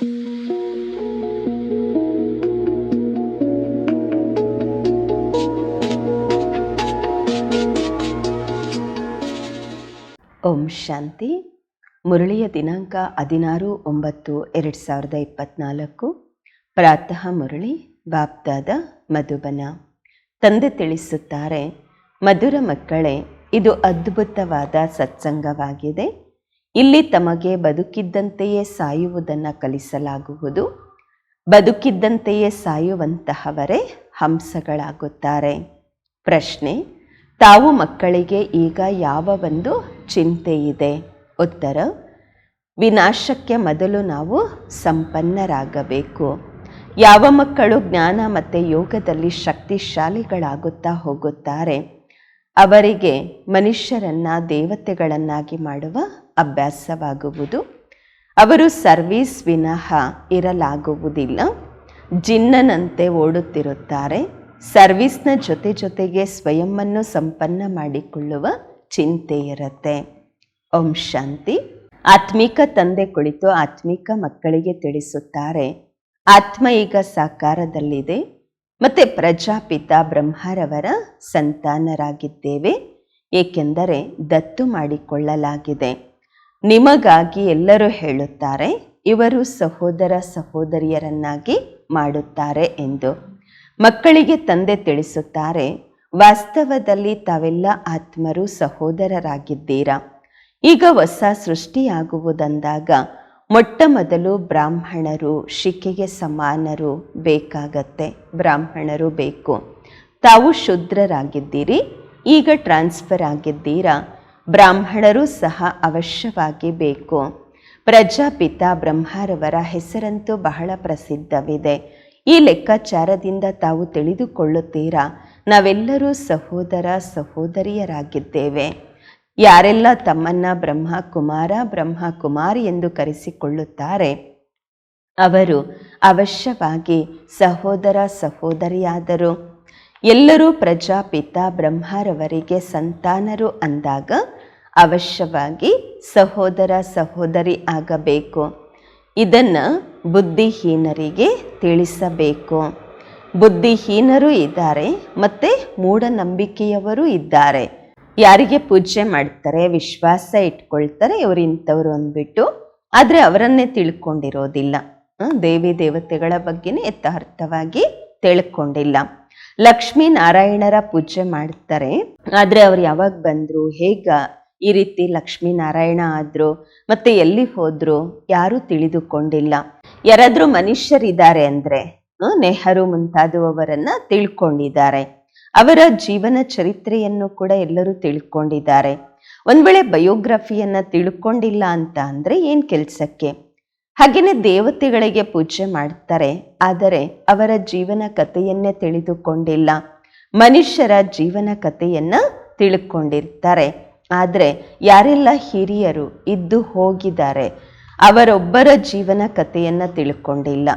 ಓಂ ಶಾಂತಿ. ಮುರಳಿಯ ದಿನಾಂಕ ಹದಿನಾರು ಒಂಬತ್ತು ಎರಡು ಸಾವಿರದ ಇಪ್ಪತ್ನಾಲ್ಕು. ಪ್ರಾತಃ ಮುರಳಿ, ಬಾಪ್ದಾದ ಮಧುಬನ. ತಂದೆ ತಿಳಿಸುತ್ತಾರೆ, ಮಧುರ ಮಕ್ಕಳೇ, ಇದು ಅದ್ಭುತವಾದ ಸತ್ಸಂಗವಾಗಿದೆ. ಇಲ್ಲಿ ತಮಗೆ ಬದುಕಿದ್ದಂತೆಯೇ ಸಾಯುವುದನ್ನು ಕಲಿಸಲಾಗುವುದು. ಬದುಕಿದ್ದಂತೆಯೇ ಸಾಯುವಂತಹವರೇ ಹಂಸಗಳಾಗುತ್ತಾರೆ. ಪ್ರಶ್ನೆ, ತಾವು ಮಕ್ಕಳಿಗೆ ಈಗ ಯಾವ ಒಂದು ಚಿಂತೆ ಇದೆ? ಉತ್ತರ, ವಿನಾಶಕ್ಕೆ ಮೊದಲು ನಾವು ಸಂಪನ್ನರಾಗಬೇಕು. ಯಾವ ಮಕ್ಕಳು ಜ್ಞಾನ ಮತ್ತು ಯೋಗದಲ್ಲಿ ಶಕ್ತಿಶಾಲಿಗಳಾಗುತ್ತಾ ಹೋಗುತ್ತಾರೆ? ಅವರಿಗೆ ಮನುಷ್ಯರನ್ನು ದೇವತೆಗಳನ್ನಾಗಿ ಮಾಡುವ ಅಭ್ಯಾಸವಾಗುವುದು. ಅವರು ಸರ್ವೀಸ್ ವಿನಃ ಇರಲಾಗುವುದಿಲ್ಲ. ಜಿನ್ನನಂತೆ ಓಡುತ್ತಿರುತ್ತಾರೆ. ಸರ್ವಿಸ್ನ ಜೊತೆ ಜೊತೆಗೆ ಸ್ವಯಂವನ್ನು ಸಂಪನ್ನ ಮಾಡಿಕೊಳ್ಳುವ ಚಿಂತೆ ಇರುತ್ತೆ. ಓಂ ಶಾಂತಿ. ಆತ್ಮಿಕ ತಂದೆ ಕುಳಿತು ಆತ್ಮಿಕ ಮಕ್ಕಳಿಗೆ ತಿಳಿಸುತ್ತಾರೆ. ಆತ್ಮ ಈಗ ಸಾಕಾರದಲ್ಲಿದೆ. ಮತ್ತೆ ಪ್ರಜಾಪಿತ ಬ್ರಹ್ಮರವರ ಸಂತಾನರಾಗಿದ್ದೇವೆ. ಏಕೆಂದರೆ ದತ್ತು ಮಾಡಿಕೊಳ್ಳಲಾಗಿದೆ. ನಿಮಗಾಗಿ ಎಲ್ಲರೂ ಹೇಳುತ್ತಾರೆ, ಇವರು ಸಹೋದರ ಸಹೋದರಿಯರನ್ನಾಗಿ ಮಾಡುತ್ತಾರೆ ಎಂದು. ಮಕ್ಕಳಿಗೆ ತಂದೆ ತಿಳಿಸುತ್ತಾರೆ, ವಾಸ್ತವದಲ್ಲಿ ತಾವೆಲ್ಲ ಆತ್ಮರು ಸಹೋದರರಾಗಿದ್ದೀರಾ? ಈಗ ಹೊಸ ಸೃಷ್ಟಿಯಾಗುವುದಂದಾಗ ಮೊಟ್ಟ ಮೊದಲು ಬ್ರಾಹ್ಮಣರು ಶಿಕೆಗೆ ಸಮಾನರು ಬೇಕಾಗತ್ತೆ, ಬ್ರಾಹ್ಮಣರು ಬೇಕು. ತಾವು ಶುದ್ರರಾಗಿದ್ದೀರಿ, ಈಗ ಟ್ರಾನ್ಸ್ಫರ್ ಆಗಿದ್ದೀರಾ? ಬ್ರಾಹ್ಮಣರು ಸಹ ಅವಶ್ಯವಾಗಿ ಬೇಕು. ಪ್ರಜಾಪಿತ ಬ್ರಹ್ಮರವರ ಹೆಸರಂತೂ ಬಹಳ ಪ್ರಸಿದ್ಧವಿದೆ. ಈ ಲೆಕ್ಕಾಚಾರದಿಂದ ತಾವು ತಿಳಿದುಕೊಳ್ಳುತ್ತೀರಾ? ನಾವೆಲ್ಲರೂ ಸಹೋದರ ಸಹೋದರಿಯರಾಗಿದ್ದೇವೆ. ಯಾರೆಲ್ಲ ತಮ್ಮನ್ನ ಬ್ರಹ್ಮ ಕುಮಾರ ಬ್ರಹ್ಮ ಕುಮಾರಿ ಎಂದು ಕರೆಸಿಕೊಳ್ಳುತ್ತಾರೆ, ಅವರು ಅವಶ್ಯವಾಗಿ ಸಹೋದರ ಸಹೋದರಿಯಾದರು. ಎಲ್ಲರೂ ಪ್ರಜಾಪಿತ ಬ್ರಹ್ಮರವರಿಗೆ ಸಂತಾನರು ಅಂದಾಗ ಅವಶ್ಯವಾಗಿ ಸಹೋದರ ಸಹೋದರಿ ಆಗಬೇಕು. ಇದನ್ನು ಬುದ್ಧಿಹೀನರಿಗೆ ತಿಳಿಸಬೇಕು. ಬುದ್ಧಿಹೀನರು ಇದ್ದಾರೆ ಮತ್ತು ಮೂಢನಂಬಿಕೆಯವರು ಇದ್ದಾರೆ. ಯಾರಿಗೆ ಪೂಜೆ ಮಾಡ್ತಾರೆ, ವಿಶ್ವಾಸ ಇಟ್ಕೊಳ್ತಾರೆ, ಇವರು ಇಂಥವ್ರು ಅಂದ್ಬಿಟ್ಟು ಆದರೆ ಅವರನ್ನೇ ತಿಳ್ಕೊಂಡಿರೋದಿಲ್ಲ. ದೇವಿ ದೇವತೆಗಳ ಬಗ್ಗೆನೇ ಯಥಾರ್ಥವಾಗಿ ತಿಳ್ಕೊಂಡಿಲ್ಲ. ಲಕ್ಷ್ಮೀ ನಾರಾಯಣರ ಪೂಜೆ ಮಾಡ್ತಾರೆ. ಆದರೆ ಅವ್ರು ಯಾವಾಗ ಬಂದರು, ಹೇಗ ಈ ರೀತಿ ಲಕ್ಷ್ಮೀನಾರಾಯಣ ನಾರಾಯಣ ಮತ್ತು ಮತ್ತೆ ಎಲ್ಲಿ ಹೋದ್ರು ಯಾರೂ ತಿಳಿದುಕೊಂಡಿಲ್ಲ. ಯಾರಾದರೂ ಮನುಷ್ಯರಿದ್ದಾರೆ ಅಂದರೆ ನೆಹರು ಮುಂತಾದವರನ್ನು ತಿಳ್ಕೊಂಡಿದ್ದಾರೆ. ಅವರ ಜೀವನ ಚರಿತ್ರೆಯನ್ನು ಕೂಡ ಎಲ್ಲರೂ ತಿಳ್ಕೊಂಡಿದ್ದಾರೆ. ಒಂದು ವೇಳೆ ಬಯೋಗ್ರಫಿಯನ್ನು ತಿಳ್ಕೊಂಡಿಲ್ಲ ಅಂತ ಅಂದರೆ ಏನು ಕೆಲಸಕ್ಕೆ? ಹಾಗೆಯೇ ದೇವತೆಗಳಿಗೆ ಪೂಜೆ ಮಾಡ್ತಾರೆ, ಆದರೆ ಅವರ ಜೀವನ ಕಥೆಯನ್ನೇ ತಿಳಿದುಕೊಂಡಿಲ್ಲ. ಮನುಷ್ಯರ ಜೀವನ ಕಥೆಯನ್ನು ತಿಳ್ಕೊಂಡಿರ್ತಾರೆ. ಆದರೆ ಯಾರೆಲ್ಲ ಹಿರಿಯರು ಇದ್ದು ಹೋಗಿದ್ದಾರೆ, ಅವರೊಬ್ಬರ ಜೀವನ ಕಥೆಯನ್ನು ತಿಳ್ಕೊಂಡಿಲ್ಲ.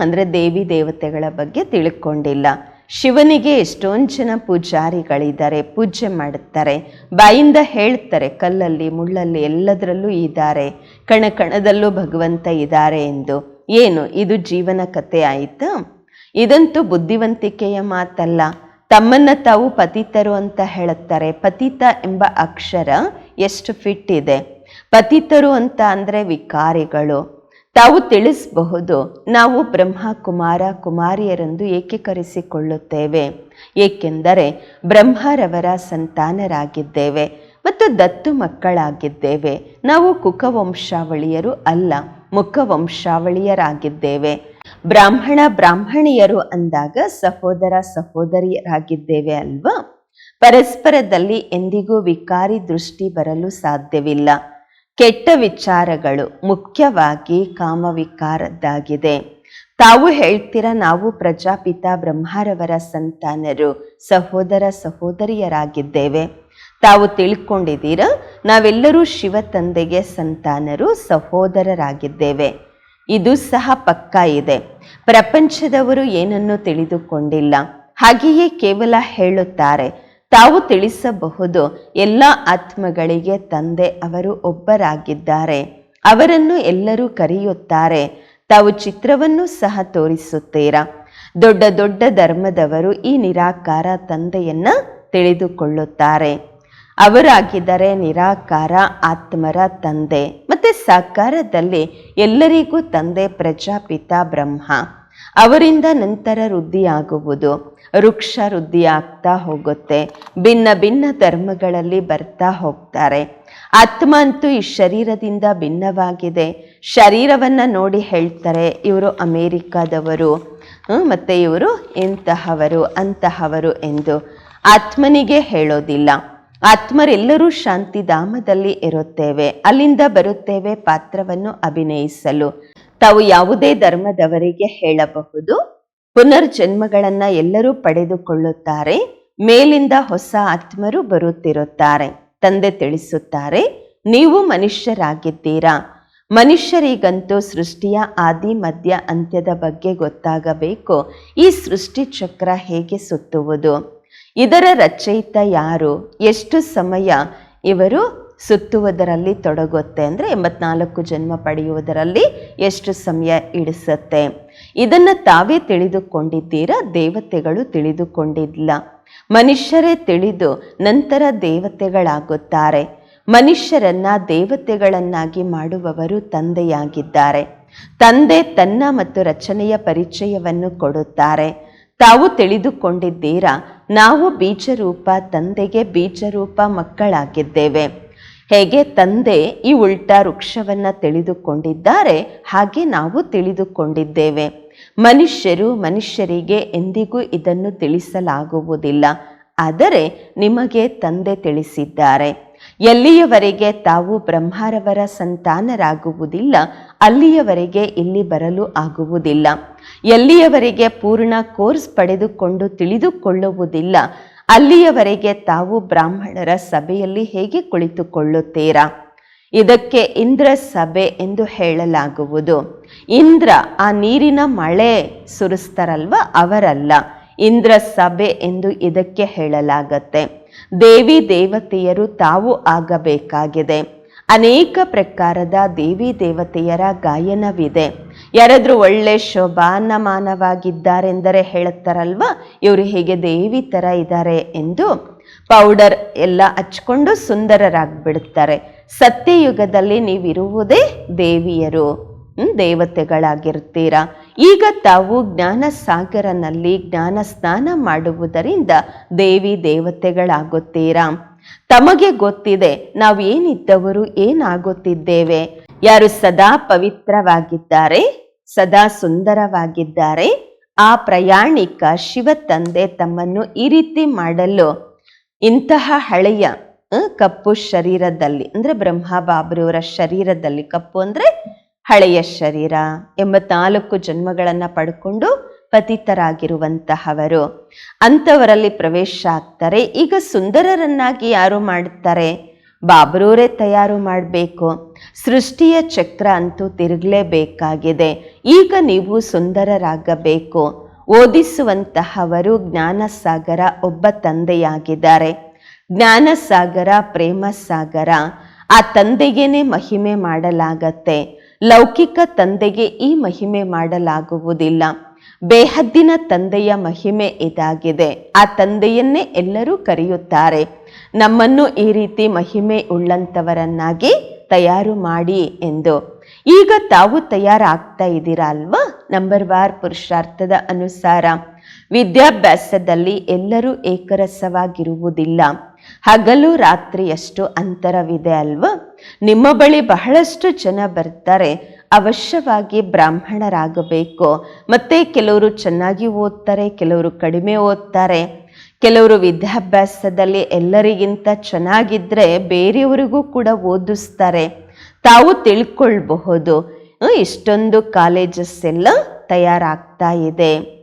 ಅಂದರೆ ದೇವಿ ದೇವತೆಗಳ ಬಗ್ಗೆ ತಿಳ್ಕೊಂಡಿಲ್ಲ. ಶಿವನಿಗೆ ಎಷ್ಟೊಂದು ಜನ ಪೂಜಾರಿಗಳಿದ್ದಾರೆ, ಪೂಜೆ ಮಾಡುತ್ತಾರೆ. ಬಾಯಿಂದ ಹೇಳ್ತಾರೆ, ಕಲ್ಲಲ್ಲಿ, ಮುಳ್ಳಲ್ಲಿ ಎಲ್ಲದರಲ್ಲೂ ಇದ್ದಾರೆ. ಕಣ ಕಣದಲ್ಲೂ ಭಗವಂತ ಇದ್ದಾರೆ ಎಂದು. ಏನು, ಇದು ಜೀವನ ಕಥೆ ಆಯಿತಾ? ಇದಂತೂ ಬುದ್ಧಿವಂತಿಕೆಯ ಮಾತಲ್ಲ. ತಮ್ಮನ್ನ ತಾವು ಪತಿತರು ಅಂತ ಹೇಳುತ್ತಾರೆ. ಪತಿತ ಎಂಬ ಅಕ್ಷರ ಎಷ್ಟು ಫಿಟ್ ಇದೆ. ಪತಿತರು ಅಂತ ಅಂದರೆ ವಿಕಾರಿಗಳು. ತಾವು ತಿಳಿಸಬಹುದು, ನಾವು ಬ್ರಹ್ಮ ಕುಮಾರ ಕುಮಾರಿಯರೆಂದು ಏಕೆ ಕರೆಸಿಕೊಳ್ಳುತ್ತೇವೆ. ಏಕೆಂದರೆ ಬ್ರಹ್ಮರವರ ಸಂತಾನರಾಗಿದ್ದೇವೆ ಮತ್ತು ದತ್ತು ಮಕ್ಕಳಾಗಿದ್ದೇವೆ. ನಾವು ಕುಕವಂಶಾವಳಿಯರು ಅಲ್ಲ, ಮುಖವಂಶಾವಳಿಯರಾಗಿದ್ದೇವೆ. ಬ್ರಾಹ್ಮಣ ಬ್ರಾಹ್ಮಣಿಯರು ಅಂದಾಗ ಸಹೋದರ ಸಹೋದರಿಯರಾಗಿದ್ದೇವೆ ಅಲ್ವಾ? ಪರಸ್ಪರದಲ್ಲಿ ಎಂದಿಗೂ ವಿಕಾರಿ ದೃಷ್ಟಿ ಬರಲು ಸಾಧ್ಯವಿಲ್ಲ. ಕೆಟ್ಟ ವಿಚಾರಗಳು ಮುಖ್ಯವಾಗಿ ಕಾಮವಿಕಾರದ್ದಾಗಿದೆ. ತಾವು ಹೇಳ್ತೀರ ನಾವು ಪ್ರಜಾಪಿತ ಬ್ರಹ್ಮರವರ ಸಂತಾನರು, ಸಹೋದರ ಸಹೋದರಿಯರಾಗಿದ್ದೇವೆ. ತಾವು ತಿಳ್ಕೊಂಡಿದ್ದೀರ? ನಾವೆಲ್ಲರೂ ಶಿವ ತಂದೆಗೆ ಸಂತಾನರು, ಸಹೋದರರಾಗಿದ್ದೇವೆ. ಇದು ಸಹ ಪಕ್ಕ ಇದೆ. ಪ್ರಪಂಚದವರು ಏನನ್ನು ತಿಳಿದುಕೊಂಡಿಲ್ಲ. ಹಾಗೆಯೇ ಕೇವಲ ಹೇಳುತ್ತಾರೆ, ತಾವು ತಿಳಿಸಬಹುದು, ಎಲ್ಲ ಆತ್ಮಗಳಿಗೆ ತಂದೆ ಅವರು ಒಬ್ಬರಾಗಿದ್ದಾರೆ. ಅವರನ್ನು ಎಲ್ಲರೂ ಕರೆಯುತ್ತಾರೆ, ತಾವು ಚಿತ್ರವನ್ನು ಸಹ ತೋರಿಸುತ್ತೀರಾ? ದೊಡ್ಡ ದೊಡ್ಡ ಧರ್ಮದವರು ಈ ನಿರಾಕಾರ ತಂದೆಯನ್ನ ತಿಳಿದುಕೊಳ್ಳುತ್ತಾರೆ. ಅವರಾಗಿದ್ದಾರೆ ನಿರಾಕಾರ ಆತ್ಮರ ತಂದೆ. ಮತ್ತೆ ಸಾಕಾರದಲ್ಲಿ ಎಲ್ಲರಿಗೂ ತಂದೆ ಪ್ರಜಾಪಿತ ಬ್ರಹ್ಮ. ಅವರಿಂದ ನಂತರ ವೃದ್ಧಿಯಾಗುವುದು. ವೃಕ್ಷ ವೃದ್ಧಿ ಆಗ್ತಾ ಹೋಗುತ್ತೆ. ಭಿನ್ನ ಭಿನ್ನ ಧರ್ಮಗಳಲ್ಲಿ ಬರ್ತಾ ಹೋಗ್ತಾರೆ. ಆತ್ಮ ಅಂತೂ ಈ ಶರೀರದಿಂದ ಭಿನ್ನವಾಗಿದೆ. ಶರೀರವನ್ನು ನೋಡಿ ಹೇಳ್ತಾರೆ, ಇವರು ಅಮೇರಿಕಾದವರು ಮತ್ತು ಇವರು ಇಂತಹವರು, ಅಂತಹವರು ಎಂದು. ಆತ್ಮನಿಗೆ ಹೇಳೋದಿಲ್ಲ. ಆತ್ಮರೆಲ್ಲರೂ ಶಾಂತಿಧಾಮದಲ್ಲಿ ಇರುತ್ತೇವೆ. ಅಲ್ಲಿಂದ ಬರುತ್ತೇವೆ ಪಾತ್ರವನ್ನು ಅಭಿನಯಿಸಲು. ತಾವು ಯಾವುದೇ ಧರ್ಮದವರಿಗೆ ಹೇಳಬಹುದು. ಪುನರ್ಜನ್ಮಗಳನ್ನ ಎಲ್ಲರೂ ಪಡೆದುಕೊಳ್ಳುತ್ತಾರೆ. ಮೇಲಿಂದ ಹೊಸ ಆತ್ಮರು ಬರುತ್ತಿರುತ್ತಾರೆ. ತಂದೆ ತಿಳಿಸುತ್ತಾರೆ, ನೀವು ಮನುಷ್ಯರಾಗಿದ್ದೀರಾ? ಮನುಷ್ಯರಿಗಂತೂ ಸೃಷ್ಟಿಯ ಆದಿ, ಮಧ್ಯ, ಅಂತ್ಯದ ಬಗ್ಗೆ ಗೊತ್ತಾಗಬೇಕು. ಈ ಸೃಷ್ಟಿ ಚಕ್ರ ಹೇಗೆ ಸುತ್ತುವುದು? ಇದರ ರಚಯಿತ ಯಾರು? ಎಷ್ಟು ಸಮಯ ಇವರು ಸುತ್ತುವುದರಲ್ಲಿ ತೊಡಗುತ್ತೆ ಅಂದರೆ ಎಂಬತ್ನಾಲ್ಕು ಜನ್ಮ ಪಡೆಯುವುದರಲ್ಲಿ ಎಷ್ಟು ಸಮಯ ಇಡಿಸುತ್ತೆ ಇದನ್ನು ತಾವೇ ತಿಳಿದುಕೊಂಡಿದ್ದೀರಾ? ದೇವತೆಗಳು ತಿಳಿದುಕೊಂಡಿಲ್ಲ. ಮನುಷ್ಯರೇ ತಿಳಿದು ನಂತರ ದೇವತೆಗಳಾಗುತ್ತಾರೆ. ಮನುಷ್ಯರನ್ನ ದೇವತೆಗಳನ್ನಾಗಿ ಮಾಡುವವರು ತಂದೆಯಾಗಿದ್ದಾರೆ. ತಂದೆ ತನ್ನ ಮತ್ತು ರಚನೆಯ ಪರಿಚಯವನ್ನು ಕೊಡುತ್ತಾರೆ. ತಾವು ತಿಳಿದುಕೊಂಡಿದ್ದೀರಾ? ನಾವು ಬೀಜರೂಪ, ತಂದೆಗೆ ಬೀಜರೂಪ ಮಕ್ಕಳಾಗಿದ್ದೇವೆ. ಹೇಗೆ ತಂದೆ ಈ ಉಲ್ಟಾ ವೃಕ್ಷವನ್ನು ತಿಳಿದುಕೊಂಡಿದ್ದಾರೆ, ಹಾಗೆ ನಾವು ತಿಳಿದುಕೊಂಡಿದ್ದೇವೆ. ಮನುಷ್ಯರು ಮನುಷ್ಯರಿಗೆ ಎಂದಿಗೂ ಇದನ್ನು ತಿಳಿಸಲಾಗುವುದಿಲ್ಲ. ಆದರೆ ನಿಮಗೆ ತಂದೆ ತಿಳಿಸಿದ್ದಾರೆ. ಎಲ್ಲಿಯವರೆಗೆ ತಾವು ಬ್ರಹ್ಮರವರ ಸಂತಾನರಾಗುವುದಿಲ್ಲ, ಅಲ್ಲಿಯವರೆಗೆ ಇಲ್ಲಿ ಬರಲು ಆಗುವುದಿಲ್ಲ. ಎಲ್ಲಿಯವರೆಗೆ ಪೂರ್ಣ ಕೋರ್ಸ್ ಪಡೆದುಕೊಂಡು ತಿಳಿದುಕೊಳ್ಳುವುದಿಲ್ಲ, ಅಲ್ಲಿಯವರೆಗೆ ತಾವು ಬ್ರಾಹ್ಮಣರ ಸಭೆಯಲ್ಲಿ ಹೇಗೆ ಕುಳಿತುಕೊಳ್ಳುತ್ತೀರಾ? ಇದಕ್ಕೆ ಇಂದ್ರ ಸಭೆ ಎಂದು ಹೇಳಲಾಗುವುದು. ಇಂದ್ರ ಆ ನೀರಿನ ಮಳೆ ಸುರಿಸ್ತಾರಲ್ವ? ಅವರಲ್ಲ. ಇಂದ್ರ ಸಭೆ ಎಂದು ಇದಕ್ಕೆ ಹೇಳಲಾಗತ್ತೆ. ದೇವಿ ದೇವತೆಯರು ತಾವು ಆಗಬೇಕಾಗಿದೆ. ಅನೇಕ ಪ್ರಕಾರದ ದೇವಿ ದೇವತೆಯರ ಗಾಯನವಿದೆ. ಯಾರಾದ್ರೂ ಒಳ್ಳೆ ಶೋಭಾನಮಾನವಾಗಿದ್ದಾರೆಂದರೆ ಹೇಳುತ್ತಾರಲ್ವ? ಇವರು ಹೇಗೆ ದೇವಿ ಥರ ಇದ್ದಾರೆ ಎಂದು ಪೌಡರ್ ಎಲ್ಲ ಹಚ್ಕೊಂಡು ಸುಂದರರಾಗ್ಬಿಡುತ್ತಾರೆ ಸತ್ಯಯುಗದಲ್ಲಿ ನೀವಿರುವುದೇ ದೇವಿಯರು ದೇವತೆಗಳಾಗಿರ್ತೀರ? ಈಗ ತಾವು ಜ್ಞಾನ ಸಾಗರನಲ್ಲಿ ಜ್ಞಾನ ಸ್ನಾನ ಮಾಡುವುದರಿಂದ ದೇವಿ ದೇವತೆಗಳಾಗುತ್ತೀರಾ? ತಮಗೆ ಗೊತ್ತಿದೆ, ನಾವು ಏನಿದ್ದವರು ಏನಾಗುತ್ತಿದ್ದೇವೆ? ಯಾರು ಸದಾ ಪವಿತ್ರವಾಗಿದ್ದಾರೆ, ಸದಾ ಸುಂದರವಾಗಿದ್ದಾರೆ, ಆ ಪ್ರಯಾಣಿಕ ಶಿವ ತಂದೆ ತಮ್ಮನ್ನು ಈ ರೀತಿ ಮಾಡಲು ಇಂತಹ ಹಳೆಯ ಕಪ್ಪು ಶರೀರದಲ್ಲಿ, ಅಂದ್ರೆ ಬ್ರಹ್ಮ ಬಾಬ್ರವರ ಶರೀರದಲ್ಲಿ ಕಪ್ಪು ಅಂದ್ರೆ ಹಳೆಯ ಶರೀರ ಎಂಬತ್ನಾಲ್ಕು ಜನ್ಮಗಳನ್ನ ಪಡ್ಕೊಂಡು ಪತಿತರಾಗಿರುವಂತಹವರು. ಅಂಥವರಲ್ಲಿ ಪ್ರವೇಶ ಆಗ್ತಾರೆ. ಈಗ ಸುಂದರರನ್ನಾಗಿ ಯಾರು ಮಾಡುತ್ತಾರೆ ಬಾಬ್ರೂರೇ ತಯಾರು ಮಾಡಬೇಕು. ಸೃಷ್ಟಿಯ ಚಕ್ರ ಅಂತೂ ತಿರುಗಲೇಬೇಕಾಗಿದೆ. ಈಗ ನೀವು ಸುಂದರರಾಗಬೇಕು. ಓದಿಸುವಂತಹವರು ಜ್ಞಾನಸಾಗರ ಒಬ್ಬ ತಂದೆಯಾಗಿದ್ದಾರೆ. ಜ್ಞಾನಸಾಗರ ಪ್ರೇಮ ಸಾಗರ ಆ ತಂದೆಗೇನೆ ಮಹಿಮೆ ಮಾಡಲಾಗತ್ತೆ. ಲೌಕಿಕ ತಂದೆಗೆ ಈ ಮಹಿಮೆ ಮಾಡಲಾಗುವುದಿಲ್ಲ. ಬೇಹದ್ದಿನ ತಂದೆಯ ಮಹಿಮೆ ಇದಾಗಿದೆ. ಆ ತಂದೆಯನ್ನೇ ಎಲ್ಲರೂ ಕರೆಯುತ್ತಾರೆ. ನಮ್ಮನ್ನು ಈ ರೀತಿ ಮಹಿಮೆ ಉಳ್ಳಂಥವರನ್ನಾಗಿ ತಯಾರು ಮಾಡಿ ಎಂದು. ಈಗ ತಾವು ತಯಾರಾಗ್ತಾ ಇದ್ದೀರಾ ಅಲ್ವಾ ನಂಬರ್ ವಾರ್ ಪುರುಷಾರ್ಥದ ಅನುಸಾರ. ವಿದ್ಯಾಭ್ಯಾಸದಲ್ಲಿ ಎಲ್ಲರೂ ಏಕರಸವಾಗಿರುವುದಿಲ್ಲ. ಹಗಲು ರಾತ್ರಿಯಷ್ಟು ಅಂತರವಿದೆ ಅಲ್ವಾ? ನಿಮ್ಮ ಬಳಿ ಬಹಳಷ್ಟು ಜನ ಬರ್ತಾರೆ. ಅವಶ್ಯವಾಗಿ ಬ್ರಾಹ್ಮಣರಾಗಬೇಕು. ಮತ್ತೆ ಕೆಲವರು ಚೆನ್ನಾಗಿ ಓದ್ತಾರೆ, ಕೆಲವರು ಕಡಿಮೆ ಓದ್ತಾರೆ. ಕೆಲವರು ವಿದ್ಯಾಭ್ಯಾಸದಲ್ಲಿ ಎಲ್ಲರಿಗಿಂತ ಚೆನ್ನಾಗಿದ್ದರೆ ಬೇರೆಯವರಿಗೂ ಕೂಡ ಓದಿಸ್ತಾರೆ. ತಾವು ತಿಳ್ಕೊಳ್ಬಹುದು ಇಷ್ಟೊಂದು ಕಾಲೇಜಸ್ ಎಲ್ಲ ತಯಾರಾಗ್ತಾ ಇದೆ.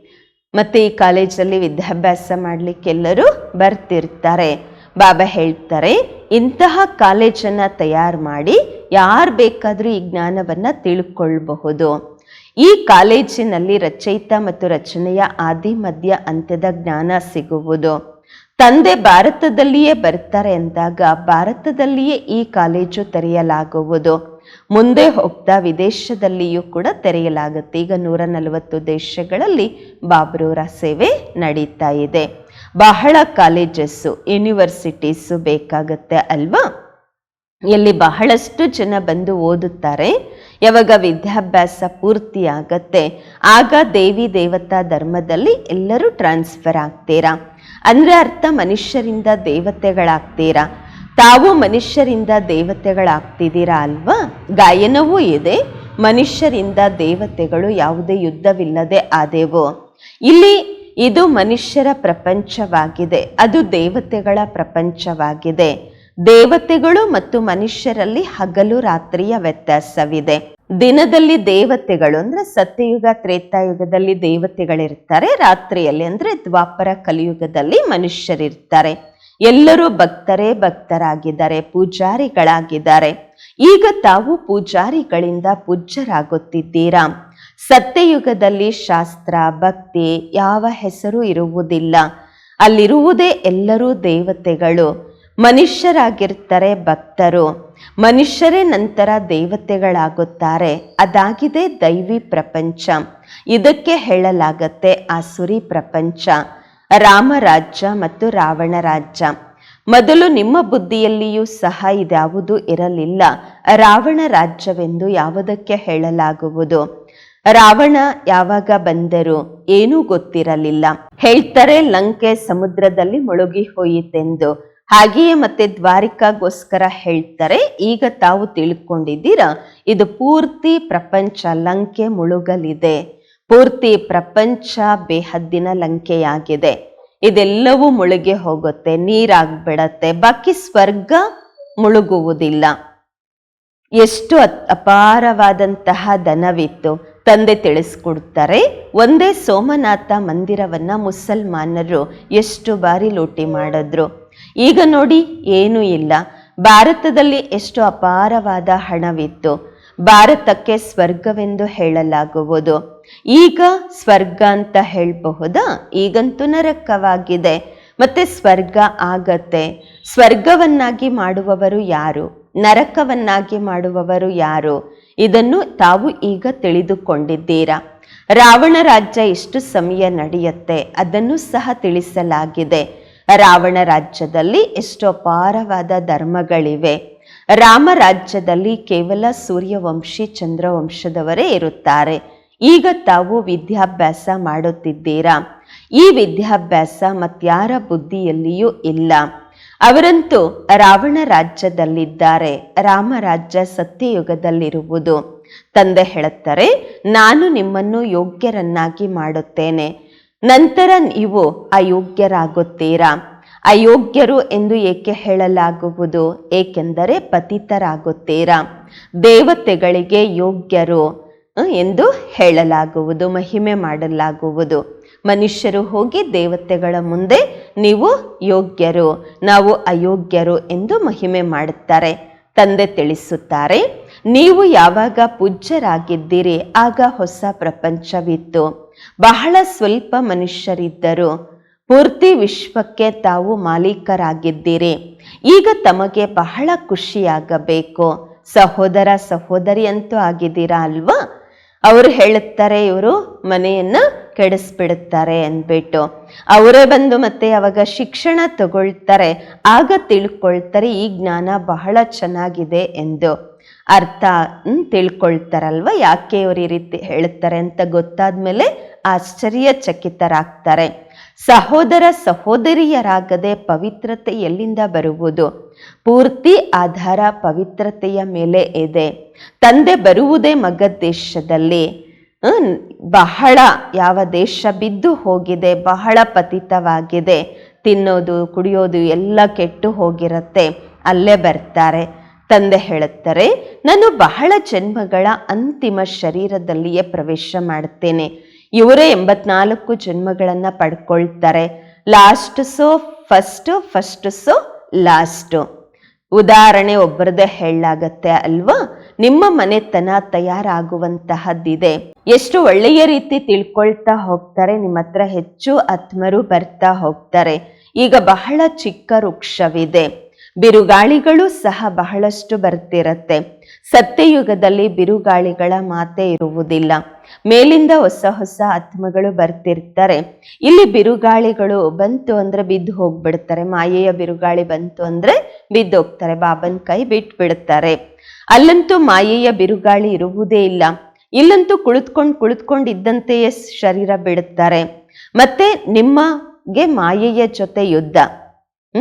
ಮತ್ತು ಈ ಕಾಲೇಜಲ್ಲಿ ವಿದ್ಯಾಭ್ಯಾಸ ಮಾಡಲಿಕ್ಕೆಲ್ಲರೂ ಬರ್ತಿರ್ತಾರೆ. ಬಾಬಾ ಹೇಳ್ತಾರೆ ಇಂತಹ ಕಾಲೇಜನ್ನು ತಯಾರು ಮಾಡಿ ಯಾರು ಬೇಕಾದರೂ ಈ ಜ್ಞಾನವನ್ನು ತಿಳ್ಕೊಳ್ಬಹುದು. ಈ ಕಾಲೇಜಿನಲ್ಲಿ ರಚಯಿತ ಮತ್ತು ರಚನೆಯ ಆದಿ, ಮಧ್ಯ, ಅಂತ್ಯದ ಜ್ಞಾನ ಸಿಗುವುದು. ತಂದೆ ಭಾರತದಲ್ಲಿಯೇ ಬರ್ತಾರೆ ಅಂದಾಗ ಭಾರತದಲ್ಲಿಯೇ ಈ ಕಾಲೇಜು ತೆರೆಯಲಾಗುವುದು. ಮುಂದೆ ಹೋಗ್ತಾ ವಿದೇಶದಲ್ಲಿಯೂ ಕೂಡ ತೆರೆಯಲಾಗುತ್ತೆ. ಈಗ ನೂರ ನಲವತ್ತು ದೇಶಗಳಲ್ಲಿ ಬಾಬ್ರೂರ ಸೇವೆ ನಡೀತಾ ಇದೆ. ಬಹಳ ಕಾಲೇಜಸ್ಸು ಯೂನಿವರ್ಸಿಟೀಸು ಬೇಕಾಗತ್ತೆ ಅಲ್ವಾ? ಎಲ್ಲಿ ಬಹಳಷ್ಟು ಜನ ಬಂದು ಓದುತ್ತಾರೆ, ಯಾವಾಗ ವಿದ್ಯಾಭ್ಯಾಸ ಪೂರ್ತಿ ಆಗತ್ತೆ, ಆಗ ದೇವಿ ದೇವತಾ ಧರ್ಮದಲ್ಲಿ ಎಲ್ಲರೂ ಟ್ರಾನ್ಸ್ಫರ್ ಆಗ್ತೀರಾ? ಅಂದರೆ ಅರ್ಥ ಮನುಷ್ಯರಿಂದ ದೇವತೆಗಳಾಗ್ತೀರಾ? ತಾವು ಮನುಷ್ಯರಿಂದ ದೇವತೆಗಳಾಗ್ತಿದ್ದೀರಾ ಅಲ್ವಾ? ಗಾಯನವೂ ಇದೆ, ಮನುಷ್ಯರಿಂದ ದೇವತೆಗಳು ಯಾವುದೇ ಯುದ್ಧವಿಲ್ಲದೆ ಆದೆವು? ಇಲ್ಲಿ ಇದು ಮನುಷ್ಯರ ಪ್ರಪಂಚವಾಗಿದೆ. ಅದು ದೇವತೆಗಳ ಪ್ರಪಂಚವಾಗಿದೆ. ದೇವತೆಗಳು ಮತ್ತು ಮನುಷ್ಯರಲ್ಲಿ ಹಗಲು ರಾತ್ರಿಯ ವ್ಯತ್ಯಾಸವಿದೆ. ದಿನದಲ್ಲಿ ದೇವತೆಗಳು ಅಂದ್ರೆ ಸತ್ಯಯುಗ, ತ್ರೇತಾಯುಗದಲ್ಲಿ ದೇವತೆಗಳಿರ್ತಾರೆ. ರಾತ್ರಿಯಲ್ಲಿ ಅಂದ್ರೆ ದ್ವಾಪರ ಕಲಿಯುಗದಲ್ಲಿ ಮನುಷ್ಯರಿರ್ತಾರೆ. ಎಲ್ಲರೂ ಭಕ್ತರೇ ಭಕ್ತರಾಗಿದ್ದಾರೆ, ಪೂಜಾರಿಗಳಾಗಿದ್ದಾರೆ. ಈಗ ತಾವು ಪೂಜಾರಿಗಳಿಂದ ಪೂಜ್ಯರಾಗುತ್ತಿದ್ದೀರಾ? ಸತ್ಯಯುಗದಲ್ಲಿ ಶಾಸ್ತ್ರ, ಭಕ್ತಿ ಯಾವ ಹೆಸರು ಇರುವುದಿಲ್ಲ. ಅಲ್ಲಿರುವುದೇ ಎಲ್ಲರೂ ದೇವತೆಗಳು. ಮನುಷ್ಯರಾಗಿರ್ತಾರೆ ಭಕ್ತರು. ಮನುಷ್ಯರೇ ನಂತರ ದೇವತೆಗಳಾಗುತ್ತಾರೆ. ಅದಾಗಿದೆ ದೈವಿ ಪ್ರಪಂಚ. ಇದಕ್ಕೆ ಹೇಳಲಾಗತ್ತೆ ಆಸುರಿ ಪ್ರಪಂಚ. ರಾಮರಾಜ್ಯ ಮತ್ತು ರಾವಣ ರಾಜ್ಯ. ಮೊದಲು ನಿಮ್ಮ ಬುದ್ಧಿಯಲ್ಲಿಯೂ ಸಹ ಇದ್ಯಾವುದೂ ಇರಲಿಲ್ಲ. ರಾವಣ ರಾಜ್ಯವೆಂದು ಯಾವುದಕ್ಕೆ ಹೇಳಲಾಗುವುದು? ರಾವಣ ಯಾವಾಗ ಬಂದರು ಏನೂ ಗೊತ್ತಿರಲಿಲ್ಲ. ಹೇಳ್ತಾರೆ, ಲಂಕೆ ಸಮುದ್ರದಲ್ಲಿ ಮುಳುಗಿ ಹೋಯಿತೆಂದು. ಹಾಗೆಯೇ ಮತ್ತೆ ದ್ವಾರಿಕಾಗೋಸ್ಕರ ಹೇಳ್ತಾರೆ, ಈಗ ತಾವು ತಿಳ್ಕೊಂಡಿದ್ದೀರಾ? ಇದು ಪೂರ್ತಿ ಪ್ರಪಂಚ ಲಂಕೆ ಮುಳುಗಲಿದೆ. ಪೂರ್ತಿ ಪ್ರಪಂಚ ಬೇಹದ್ದಿನ ಲಂಕೆಯಾಗಿದೆ. ಇದೆಲ್ಲವೂ ಮುಳುಗಿ ಹೋಗುತ್ತೆ, ನೀರಾಗ್ಬಿಡತ್ತೆ, ಬಾಕಿ ಸ್ವರ್ಗ ಮುಳುಗುವುದಿಲ್ಲ. ಎಷ್ಟು ಅಪಾರವಾದಂತಹ ಧನವಿತ್ತು. ತಂದೆ ತಿಳಿಸ್ಕೊಡ್ತಾರೆ. ಒಂದೇ ಸೋಮನಾಥ ಮಂದಿರವನ್ನು ಮುಸಲ್ಮಾನರು ಎಷ್ಟು ಬಾರಿ ಲೂಟಿ ಮಾಡಿದ್ರು. ಈಗ ನೋಡಿ, ಏನೂ ಇಲ್ಲ. ಭಾರತದಲ್ಲಿ ಎಷ್ಟು ಅಪಾರವಾದ ಹಣವಿತ್ತು. ಭಾರತಕ್ಕೆ ಸ್ವರ್ಗವೆಂದು ಹೇಳಲಾಗುವುದು. ಈಗ ಸ್ವರ್ಗ ಅಂತ ಹೇಳಬಹುದಾ? ಈಗಂತೂ ನರಕವಾಗಿದೆ. ಮತ್ತೆ ಸ್ವರ್ಗ ಆಗತ್ತೆ. ಸ್ವರ್ಗವನ್ನಾಗಿ ಮಾಡುವವರು ಯಾರು? ನರಕವನ್ನಾಗಿ ಮಾಡುವವರು ಯಾರು? ಇದನ್ನು ತಾವು ಈಗ ತಿಳಿದುಕೊಂಡಿದ್ದೀರಾ? ರಾವಣ ರಾಜ್ಯ ಎಷ್ಟು ಸಮಯ ನಡೆಯುತ್ತೆ? ಅದನ್ನು ಸಹ ತಿಳಿಸಲಾಗಿದೆ. ರಾವಣ ರಾಜ್ಯದಲ್ಲಿ ಎಷ್ಟು ಅಪಾರವಾದ ಧರ್ಮಗಳಿವೆ. ರಾಮ ರಾಜ್ಯದಲ್ಲಿ ಕೇವಲ ಸೂರ್ಯವಂಶಿ, ಚಂದ್ರವಂಶದವರೇ ಇರುತ್ತಾರೆ. ಈಗ ತಾವು ವಿದ್ಯಾಭ್ಯಾಸ ಮಾಡುತ್ತಿದ್ದೀರಾ? ಈ ವಿದ್ಯಾಭ್ಯಾಸ ಮತ್ಯಾರ ಬುದ್ಧಿಯಲ್ಲಿಯೂ ಇಲ್ಲ. ಅವರಂತೂ ರಾವಣ ರಾಜ್ಯದಲ್ಲಿದ್ದಾರೆ. ರಾಮ ರಾಜ್ಯ ಸತ್ಯಯುಗದಲ್ಲಿರುವುದು. ತಂದೆ ಹೇಳುತ್ತಾರೆ, ನಾನು ನಿಮ್ಮನ್ನು ಯೋಗ್ಯರನ್ನಾಗಿ ಮಾಡುತ್ತೇನೆ. ನಂತರ ನೀವು ಅಯೋಗ್ಯರಾಗುತ್ತೀರಾ? ಅಯೋಗ್ಯರು ಎಂದು ಏಕೆ ಹೇಳಲಾಗುವುದು? ಏಕೆಂದರೆ ಪತಿತರಾಗುತ್ತೀರಾ? ದೇವತೆಗಳಿಗೆ ಯೋಗ್ಯರು ಎಂದು ಹೇಳಲಾಗುವುದು, ಮಹಿಮೆ ಮಾಡಲಾಗುವುದು. ಮನುಷ್ಯರು ಹೋಗಿ ದೇವತೆಗಳ ಮುಂದೆ ನೀವು ಯೋಗ್ಯರು. ನಾವು ಅಯೋಗ್ಯರು ಎಂದು ಮಹಿಮೆ ಮಾಡುತ್ತಾರೆ. ತಂದೆ ತಿಳಿಸುತ್ತಾರೆ, ನೀವು ಯಾವಾಗ ಪೂಜ್ಯರಾಗಿದ್ದೀರಿ, ಆಗ ಹೊಸ ಪ್ರಪಂಚವಿತ್ತು. ಬಹಳ ಸ್ವಲ್ಪ ಮನುಷ್ಯರಿದ್ದರು. ಪೂರ್ತಿ ವಿಶ್ವಕ್ಕೆ ತಾವು ಮಾಲೀಕರಾಗಿದ್ದೀರಿ. ಈಗ ತಮಗೆ ಬಹಳ ಖುಷಿಯಾಗಬೇಕು. ಸಹೋದರ ಸಹೋದರಿಯಂತೂ ಆಗಿದ್ದೀರಾ ಅಲ್ವಾ? ಅವರು ಹೇಳುತ್ತಾರೆ, ಇವರು ಮನೆಯನ್ನು ಕೆಡಿಸ್ಬಿಡುತ್ತಾರೆ ಅಂದ್ಬಿಟ್ಟು. ಅವರೇ ಬಂದು ಮತ್ತೆ ಅವಾಗ ಶಿಕ್ಷಣ ತಗೊಳ್ತಾರೆ. ಆಗ ತಿಳ್ಕೊಳ್ತಾರೆ, ಈ ಜ್ಞಾನ ಬಹಳ ಚೆನ್ನಾಗಿದೆ ಎಂದು. ಅರ್ಥ ತಿಳ್ಕೊಳ್ತಾರಲ್ವ? ಯಾಕೆ ಇವರು ಈ ರೀತಿ ಹೇಳುತ್ತಾರೆ ಅಂತ ಗೊತ್ತಾದ್ಮೇಲೆ ಆಶ್ಚರ್ಯಚಕಿತರಾಗ್ತಾರೆ. ಸಹೋದರ ಸಹೋದರಿಯರಾಗದೆ ಪವಿತ್ರತೆ ಎಲ್ಲಿಂದ ಬರುವುದು? ಪೂರ್ತಿ ಆಧಾರ ಪವಿತ್ರತೆಯ ಮೇಲೆ ಇದೆ. ತಂದೆ ಬರುವುದೇ ಮಗದ ದೇಶದಲ್ಲಿ ಬಹಳ ಯಾವ ದೇಶ ಬಿದ್ದು ಹೋಗಿದೆ, ಬಹಳ ಪತಿತವಾಗಿದೆ. ತಿನ್ನೋದು, ಕುಡಿಯೋದು ಎಲ್ಲ ಕೆಟ್ಟು ಹೋಗಿರತ್ತೆ. ಅಲ್ಲೇ ಬರ್ತಾರೆ. ತಂದೆ ಹೇಳುತ್ತಾರೆ, ನಾನು ಬಹಳ ಜನ್ಮಗಳ ಅಂತಿಮ ಶರೀರದಲ್ಲಿಯೇ ಪ್ರವೇಶ ಮಾಡುತ್ತೇನೆ. ಇವರೇ ಎಂಬತ್ನಾಲ್ಕು ಜನ್ಮಗಳನ್ನು ಪಡ್ಕೊಳ್ತಾರೆ. Last so, first first so, last. ಉದಾಹರಣೆ ಒಬ್ಬರದೇ ಹೇಳಾಗತ್ತೆ ಅಲ್ವಾ? ನಿಮ್ಮ ಮನೆತನ ತಯಾರಾಗುವಂತಹದ್ದಿದೆ. ಎಷ್ಟು ಒಳ್ಳೆಯ ರೀತಿ ತಿಳ್ಕೊಳ್ತಾ ಹೋಗ್ತಾರೆ, ನಿಮ್ಮ ಹತ್ರ ಹೆಚ್ಚು ಆತ್ಮರು ಬರ್ತಾ ಹೋಗ್ತಾರೆ. ಈಗ ಬಹಳ ಚಿಕ್ಕ ವೃಕ್ಷವಿದೆ. ಬಿರುಗಾಳಿಗಳು ಸಹ ಬಹಳಷ್ಟು ಬರ್ತಿರತ್ತೆ. ಸತ್ಯಯುಗದಲ್ಲಿ ಬಿರುಗಾಳಿಗಳ ಮಾತೆ ಇರುವುದಿಲ್ಲ. ಮೇಲಿಂದ ಹೊಸ ಹೊಸ ಆತ್ಮಗಳು ಬರ್ತಿರ್ತಾರೆ. ಇಲ್ಲಿ ಬಿರುಗಾಳಿಗಳು ಬಂತು ಅಂದ್ರೆ ಬಿದ್ದು ಹೋಗ್ಬಿಡ್ತಾರೆ. ಮಾಯೆಯ ಬಿರುಗಾಳಿ ಬಂತು ಅಂದ್ರೆ ಬಿದ್ದು ಹೋಗ್ತಾರೆ ಬಾಬನ್ ಕೈ ಬಿಟ್ಟು ಬಿಡ್ತಾರೆ ಅಲ್ಲಂತೂ ಮಾಯೆಯ ಬಿರುಗಾಳಿ ಇರುವುದೇ ಇಲ್ಲ. ಇಲ್ಲಂತೂ ಕುಳಿತುಕೊಂಡು ಕುಳಿತುಕೊಂಡು ಇದ್ದಂತೆಯೇ ಶರೀರ ಬಿಡುತ್ತಾರೆ. ಮತ್ತೆ ನಿಮಗೆ ಮಾಯೆಯ ಜೊತೆ ಯುದ್ಧ.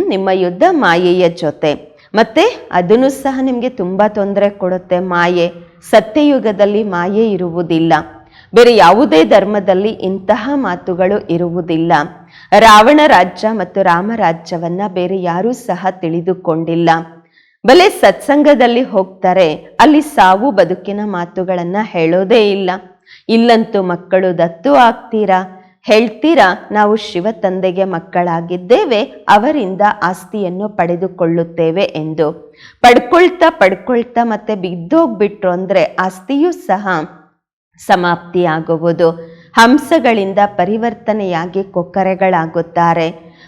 ನಿಮ್ಮ ಯುದ್ಧ ಮಾಯೆಯ ಜೊತೆ. ಮತ್ತೆ ಅದನ್ನು ಸಹ ನಿಮಗೆ ತುಂಬ ತೊಂದರೆ ಕೊಡುತ್ತೆ. ಮಾಯೆ, ಸತ್ಯಯುಗದಲ್ಲಿ ಮಾಯೆ ಇರುವುದಿಲ್ಲ. ಬೇರೆ ಯಾವುದೇ ಧರ್ಮದಲ್ಲಿ ಇಂತಹ ಮಾತುಗಳು ಇರುವುದಿಲ್ಲ. ರಾವಣ ರಾಜ್ಯ ಮತ್ತು ರಾಮರಾಜ್ಯವನ್ನ ಬೇರೆ ಯಾರೂ ಸಹ ತಿಳಿದುಕೊಂಡಿಲ್ಲ. ಬಲೆ ಸತ್ಸಂಗದಲ್ಲಿ ಹೋಗ್ತಾರೆ, ಅಲ್ಲಿ ಸಾವು ಬದುಕಿನ ಮಾತುಗಳನ್ನ ಹೇಳೋದೇ ಇಲ್ಲ. ಇಲ್ಲಂತೂ ಮಕ್ಕಳು ದತ್ತು ಆಗ್ತೀರಾ? ಹೇಳ್ತೀರಾ? ನಾವು ಶಿವ ತಂದೆಗೆ ಮಕ್ಕಳಾಗಿದ್ದೇವೆ, ಅವರಿಂದ ಆಸ್ತಿಯನ್ನು ಪಡೆದುಕೊಳ್ಳುತ್ತೇವೆ ಎಂದು. ಪಡ್ಕೊಳ್ತಾ ಪಡ್ಕೊಳ್ತಾ ಮತ್ತೆ ಬಿದ್ದೋಗ್ಬಿಟ್ರು ಅಂದ್ರೆ ಆಸ್ತಿಯೂ ಸಹ ಸಮಾಪ್ತಿಯಾಗುವುದು. ಹಂಸಗಳಿಂದ ಪರಿವರ್ತನೆಯಾಗಿ ಕೊಕ್ಕರೆಗಳಾಗುತ್ತಾರೆ.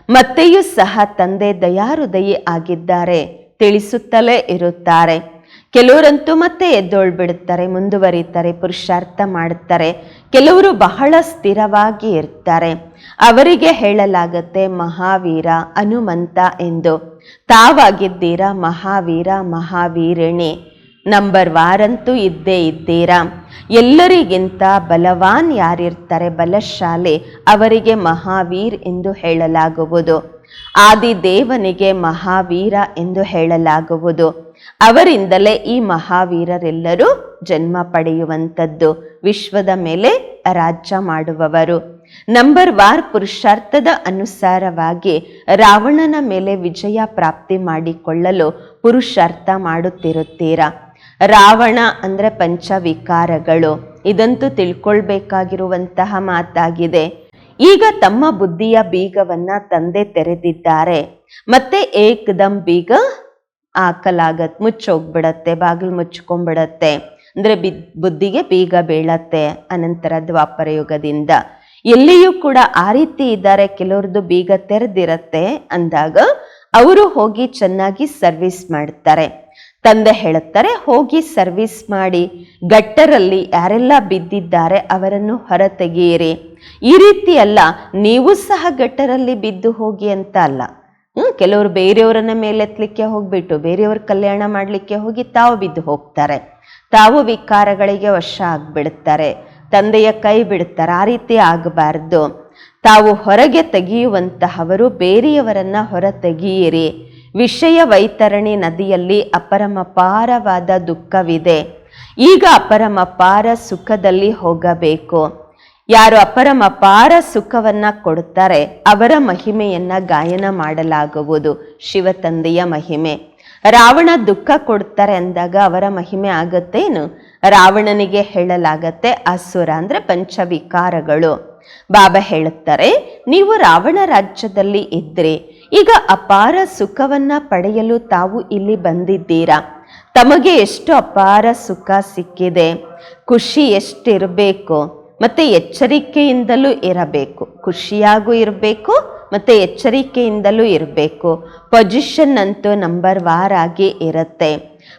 ಮತ್ತೆಯೂ ಸಹ ತಂದೆ ದಯಾರುದಯಿ ಆಗಿದ್ದಾರೆ. ತಿಳಿಸುತ್ತಲೇ ಇರುತ್ತಾರೆ. ಕೆಲವರಂತೂ ಮತ್ತೆ ಎದ್ದೋಳ್ಬಿಡುತ್ತಾರೆ ಮುಂದುವರಿತಾರೆ ಪುರುಷಾರ್ಥ ಮಾಡುತ್ತಾರೆ. ಕೆಲವರು ಬಹಳ ಸ್ಥಿರವಾಗಿ ಇರ್ತಾರೆ. ಅವರಿಗೆ ಹೇಳಲಾಗತ್ತೆ, ಮಹಾವೀರ, ಹನುಮಂತ ಎಂದು. ತಾವಾಗಿದ್ದೀರಾ, ಮಹಾವೀರ, ಮಹಾವೀರಿಣಿ, ನಂಬರ್ ವಾರಂತೂ ಇದ್ದೇ ಇದ್ದೀರಾ? ಎಲ್ಲರಿಗಿಂತ ಬಲವಾನ್ ಯಾರಿರ್ತಾರೆ? ಬಲಶಾಲೆ ಅವರಿಗೆ ಮಹಾವೀರ್ ಎಂದು ಹೇಳಲಾಗುವುದು. ಆದಿದೇವನಿಗೆ ಮಹಾವೀರ ಎಂದು ಹೇಳಲಾಗುವುದು. ಅವರಿಂದಲೇ ಈ ಮಹಾವೀರರೆಲ್ಲರೂ ಜನ್ಮ ಪಡೆಯುವಂಥದ್ದು. ವಿಶ್ವದ ಮೇಲೆ ರಾಜ್ಯ ಮಾಡುವವರು. ನಂಬರ್ ವಾರ್ ಪುರುಷಾರ್ಥದ ಅನುಸಾರವಾಗಿ ರಾವಣನ ಮೇಲೆ ವಿಜಯ ಪ್ರಾಪ್ತಿ ಮಾಡಿಕೊಳ್ಳಲು ಪುರುಷಾರ್ಥ ಮಾಡುತ್ತಿರುತ್ತೀರಾ? ರಾವಣ ಅಂದರೆ ಪಂಚವಿಕಾರಗಳು. ಇದಂತೂ ತಿಳ್ಕೊಳ್ಬೇಕಾಗಿರುವಂತಹ ಮಾತಾಗಿದೆ. ಈಗ ತಮ್ಮ ಬುದ್ಧಿಯ ಬೀಗವನ್ನ ತಂದೆ ತೆರೆದಿದ್ದಾರೆ. ಮತ್ತೆ ಏಕದಂ ಬೀಗ ಹಾಕಲಾಗತ್ ಮುಚ್ಚೋಗ್ಬಿಡತ್ತೆ, ಬಾಗಿಲು ಮುಚ್ಕೊಂಡ್ಬಿಡತ್ತೆ ಅಂದ್ರೆ ಬಿ, ಬುದ್ಧಿಗೆ ಬೀಗ ಬೀಳತ್ತೆ ಅನಂತರ ದ್ವಾಪರ ಯುಗದಿಂದ. ಎಲ್ಲಿಯೂ ಕೂಡ ಆ ರೀತಿ ಇದ್ದಾರೆ ಕೆಲವ್ರದ್ದು ಬೀಗ ತೆರೆದಿರತ್ತೆ ಅಂದಾಗ ಅವರು ಹೋಗಿ ಚೆನ್ನಾಗಿ ಸರ್ವಿಸ್ ಮಾಡ್ತಾರೆ. ತಂದೆ ಹೇಳುತ್ತಾರೆ, ಹೋಗಿ ಸರ್ವಿಸ್ ಮಾಡಿ. ಗಟ್ಟರಲ್ಲಿ ಯಾರೆಲ್ಲ ಬಿದ್ದಿದ್ದಾರೆ ಅವರನ್ನು ಹೊರತೆಗೆಯಿರಿ. ಈ ರೀತಿ ಅಲ್ಲ, ನೀವು ಸಹ ಗಟ್ಟರಲ್ಲಿ ಬಿದ್ದು ಹೋಗಿ ಅಂತ ಅಲ್ಲ. ಹ್ಞೂ ಕೆಲವರು ಬೇರೆಯವರನ್ನ ಮೇಲೆತ್ತಲಿಕ್ಕೆ ಹೋಗ್ಬಿಟ್ಟು, ಬೇರೆಯವ್ರ ಕಲ್ಯಾಣ ಮಾಡಲಿಕ್ಕೆ ಹೋಗಿ ತಾವು ಬಿದ್ದು ಹೋಗ್ತಾರೆ. ತಾವು ವಿಕಾರಗಳಿಗೆ ವಶ ಆಗಿಬಿಡುತ್ತಾರೆ. ತಂದೆಯ ಕೈ ಬಿಡುತ್ತಾರೆ, ಆ ರೀತಿ ಆಗಬಾರ್ದು. ತಾವು ಹೊರಗೆ ತೆಗೆಯುವಂತಹವರು ಬೇರೆಯವರನ್ನ ಹೊರ ತೆಗೆಯಿರಿ ವಿಷಯ ವೈತರಣಿ ನದಿಯಲ್ಲಿ ಅಪರಮಪಾರವಾದ ದುಃಖವಿದೆ. ಈಗ ಅಪರಮಪಾರ ಸುಖದಲ್ಲಿ ಹೋಗಬೇಕು. ಯಾರು ಅಪರಮಪಾರ ಸುಖವನ್ನು ಕೊಡುತ್ತಾರೆ, ಅವರ ಮಹಿಮೆಯನ್ನು ಗಾಯನ ಮಾಡಲಾಗುವುದು ಶಿವತಂದೆಯ ಮಹಿಮೆ. ರಾವಣ ದುಃಖ ಕೊಡ್ತಾರೆ ಅಂದಾಗ ಅವರ ಮಹಿಮೆ ಆಗತ್ತೇನು? ರಾವಣನಿಗೆ ಹೇಳಲಾಗತ್ತೆ ಅಸುರ ಅಂದರೆ ಪಂಚವಿಕಾರಗಳು. ಬಾಬಾ ಹೇಳುತ್ತಾರೆ, ನೀವು ರಾವಣ ರಾಜ್ಯದಲ್ಲಿ ಇದ್ರಿ ಈಗ ಅಪಾರ ಸುಖವನ್ನ ಪಡೆಯಲು ತಾವು ಇಲ್ಲಿ ಬಂದಿದ್ದೀರಾ? ತಮಗೆ ಎಷ್ಟು ಅಪಾರ ಸುಖ ಸಿಕ್ಕಿದೆ? ಖುಷಿ ಎಷ್ಟಿರಬೇಕು? ಮತ್ತೆ ಎಚ್ಚರಿಕೆಯಿಂದಲೂ ಇರಬೇಕು. ಖುಷಿಯಾಗೂ ಇರಬೇಕು, ಮತ್ತೆ ಎಚ್ಚರಿಕೆಯಿಂದಲೂ ಇರಬೇಕು. ಪೊಸಿಷನ್ ಅಂತೂ ನಂಬರ್ ವಾರ್ ಆಗಿ ಇರುತ್ತೆ.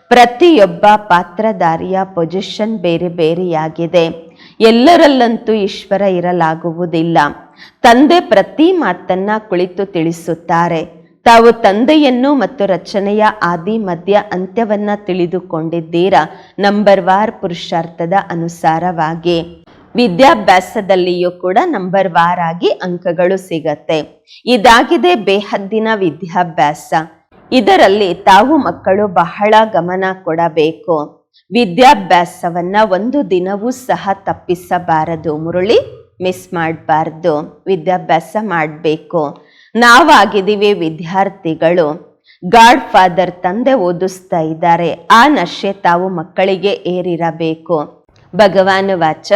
ಪ್ರತಿಯೊಬ್ಬ ಪಾತ್ರಧಾರಿಯ ಪೊಸಿಷನ್ ಬೇರೆ ಬೇರೆಯಾಗಿದೆ. ಎಲ್ಲರಲ್ಲಂತೂ ಈಶ್ವರ ಇರಲಾಗುವುದಿಲ್ಲ. ತಂದೆ ಪ್ರತಿ ಮಾತನ್ನ ಕುಳಿತು ತಿಳಿಸುತ್ತಾರೆ. ತಾವು ತಂದೆಯನ್ನು ಮತ್ತು ರಚನೆಯ ಆದಿ ಮಧ್ಯ ಅಂತ್ಯವನ್ನ ತಿಳಿದುಕೊಂಡಿದ್ದೀರಾ? ನಂಬರ್ ವಾರ್ ಪುರುಷಾರ್ಥದ ಅನುಸಾರವಾಗಿ. ವಿದ್ಯಾಭ್ಯಾಸದಲ್ಲಿಯೂ ಕೂಡ ನಂಬರ್ ವಾರ್ ಆಗಿ ಅಂಕಗಳು ಸಿಗತ್ತೆ. ಇದಾಗಿದೆ ಬೇಹದ್ದಿನ ವಿದ್ಯಾಭ್ಯಾಸ. ಇದರಲ್ಲಿ ತಾವು ಮಕ್ಕಳು ಬಹಳ ಗಮನ ಕೊಡಬೇಕು. ವಿದ್ಯಾಭ್ಯಾಸವನ್ನ ಒಂದು ದಿನವೂ ಸಹ ತಪ್ಪಿಸಬಾರದು ಮುರಳಿ. ಮಿಸ್ ಮಾಡಬಾರ್ದು, ವಿದ್ಯಾಭ್ಯಾಸ ಮಾಡಬೇಕು. ನಾವಾಗಿದ್ದೀವಿ ವಿದ್ಯಾರ್ಥಿಗಳು. ಗಾಡ್ ಫಾದರ್ ತಂದೆ ಓದಿಸ್ತಾ ಇದ್ದಾರೆ. ಆ ನಶೆ ತಾವು ಮಕ್ಕಳಿಗೆ ಏರಿರಬೇಕು. ಭಗವಾನ್ ವಾಚ.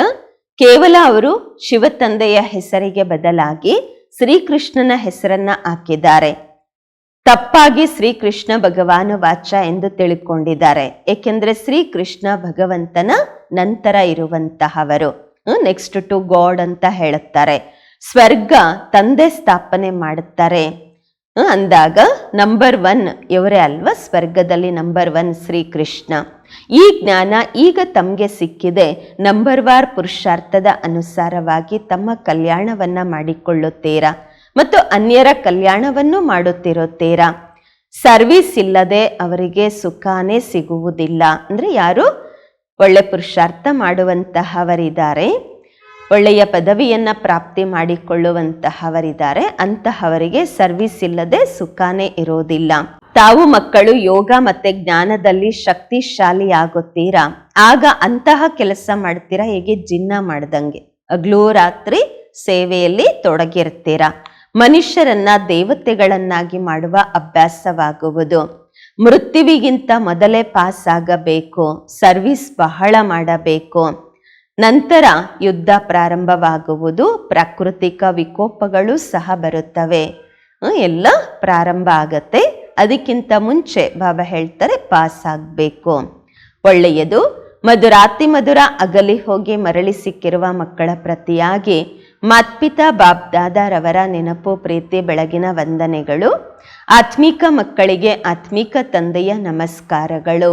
ಕೇವಲ ಅವರು ಶಿವ ತಂದೆಯ ಹೆಸರಿಗೆ ಬದಲಾಗಿ ಶ್ರೀಕೃಷ್ಣನ ಹೆಸರನ್ನ ಹಾಕಿದ್ದಾರೆ. ತಪ್ಪಾಗಿ ಶ್ರೀಕೃಷ್ಣ ಭಗವಾನ ವಾಚ ಎಂದು ತಿಳ್ಕೊಂಡಿದ್ದಾರೆ. ಏಕೆಂದರೆ ಶ್ರೀಕೃಷ್ಣ ಭಗವಂತನ ನಂತರ ಇರುವಂತಹವರು. ನೆಕ್ಸ್ಟ್ ಟು ಗಾಡ್ ಅಂತ ಹೇಳುತ್ತಾರೆ. ಸ್ವರ್ಗ ತಂದೆ ಸ್ಥಾಪನೆ ಮಾಡುತ್ತಾರೆ. ಅಂದಾಗ ನಂಬರ್ ಒನ್ ಇವರೇ ಅಲ್ವಾ? ಸ್ವರ್ಗದಲ್ಲಿ ನಂಬರ್ ಒನ್ ಶ್ರೀಕೃಷ್ಣ. ಈ ಜ್ಞಾನ ಈಗ ತಮಗೆ ಸಿಕ್ಕಿದೆ. ನಂಬರ್ ವಾರ್ ಪುರುಷಾರ್ಥದ ಅನುಸಾರವಾಗಿ ತಮ್ಮ ಕಲ್ಯಾಣವನ್ನ ಮಾಡಿಕೊಳ್ಳುತ್ತೀರಾ? ಮತ್ತು ಅನ್ಯರ ಕಲ್ಯಾಣವನ್ನು ಮಾಡುತ್ತಿರುತ್ತೀರಾ? ಸರ್ವಿಸ್ ಇಲ್ಲದೆ ಅವರಿಗೆ ಸುಖಾನೇ ಸಿಗುವುದಿಲ್ಲ. ಅಂದ್ರೆ ಯಾರು? ಒಳ್ಳೆ ಪುರುಷಾರ್ಥ ಮಾಡುವಂತಹವರಿದ್ದಾರೆ. ಒಳ್ಳೆಯ ಪದವಿಯನ್ನು ಪ್ರಾಪ್ತಿ ಮಾಡಿಕೊಳ್ಳುವಂತಹವರಿದ್ದಾರೆ. ಅಂತಹವರಿಗೆ ಸರ್ವಿಸ್ ಇಲ್ಲದೆ ಸುಖಾನೇ ಇರೋದಿಲ್ಲ. ತಾವು ಮಕ್ಕಳು ಯೋಗ ಮತ್ತೆ ಜ್ಞಾನದಲ್ಲಿ ಶಕ್ತಿಶಾಲಿ ಆಗುತ್ತೀರಾ ಆಗ ಅಂತಹ ಕೆಲಸ ಮಾಡ್ತೀರಾ? ಹೇಗೆ ಜಿನ್ನ ಮಾಡ್ದಂಗೆ? ಹಗ್ಲೂ ರಾತ್ರಿ ಸೇವೆಯಲ್ಲಿ ತೊಡಗಿರ್ತೀರಾ? ಮನುಷ್ಯರನ್ನ ದೇವತೆಗಳನ್ನಾಗಿ ಮಾಡುವ ಅಭ್ಯಾಸವಾಗುವುದು. ಮೃತ್ಯುವಿಗಿಂತ ಮೊದಲೇ ಪಾಸ್ ಆಗಬೇಕು ಸರ್ವಿಸ್ ಬಹಳ ಮಾಡಬೇಕು. ನಂತರ ಯುದ್ಧ ಪ್ರಾರಂಭವಾಗುವುದು, ಪ್ರಾಕೃತಿಕ ವಿಕೋಪಗಳು ಸಹ ಬರುತ್ತವೆ. ಎಲ್ಲ ಪ್ರಾರಂಭ ಆಗತ್ತೆ, ಅದಕ್ಕಿಂತ ಮುಂಚೆ ಬಾಬಾ ಹೇಳ್ತಾರೆ ಪಾಸ್ ಆಗಬೇಕು ಒಳ್ಳೆಯದು, ಮಧುರಾತಿ ಮಧುರ ಅಗಲಿ ಹೋಗಿ ಮರಳಿ ಸಿಕ್ಕಿರುವ ಮಕ್ಕಳ ಪ್ರತಿಯಾಗಿ ಮಾತ್ಪಿತಾ ಬಾಬ್ದಾದಾರವರ ನೆನಪು, ಪ್ರೀತಿ, ಬೆಳಗಿನ ವಂದನೆಗಳು. ಆತ್ಮಿಕ ಮಕ್ಕಳಿಗೆ ಆತ್ಮಿಕ ತಂದೆಯ ನಮಸ್ಕಾರಗಳು.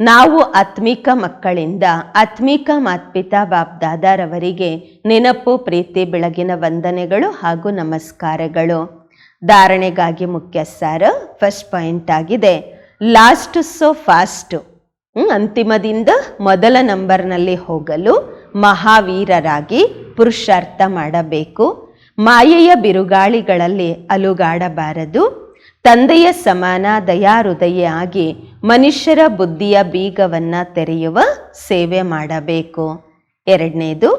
ನಾವು ಆತ್ಮಿಕ ಮಕ್ಕಳಿಂದ ಆತ್ಮಿಕ ಮಾತ್ಪಿತಾ ಬಾಬ್ದಾದಾರವರಿಗೆ ನೆನಪು, ಪ್ರೀತಿ, ಬೆಳಗಿನ ವಂದನೆಗಳು ಹಾಗೂ ನಮಸ್ಕಾರಗಳು. ಧಾರಣೆಗಾಗಿ ಮುಖ್ಯ ಸಾರ ಫಸ್ಟ್ ಪಾಯಿಂಟ್ ಆಗಿದೆ ಲಾಸ್ಟ್ ಸೋ ಫಾಸ್ಟ್ ಅಂತಿಮದಿಂದ ಮೊದಲ ನಂಬರ್ನಲ್ಲಿ ಹೋಗಲು ಮಹಾವೀರರಾಗಿ ಪುರುಷಾರ್ಥ ಮಾಡಬೇಕು. ಮಾಯೆಯ ಬಿರುಗಾಳಿಗಳಲ್ಲಿ ಅಲುಗಾಡಬಾರದು. ತಂದೆಯ ಸಮಾನ ದಯಾಹೃದಯ ಆಗಿ ಮನುಷ್ಯರ ಬುದ್ಧಿಯ ಬೀಗವನ್ನ ತೆರೆಯುವ ಸೇವೆ ಮಾಡಬೇಕು. ಎರಡನೇದು,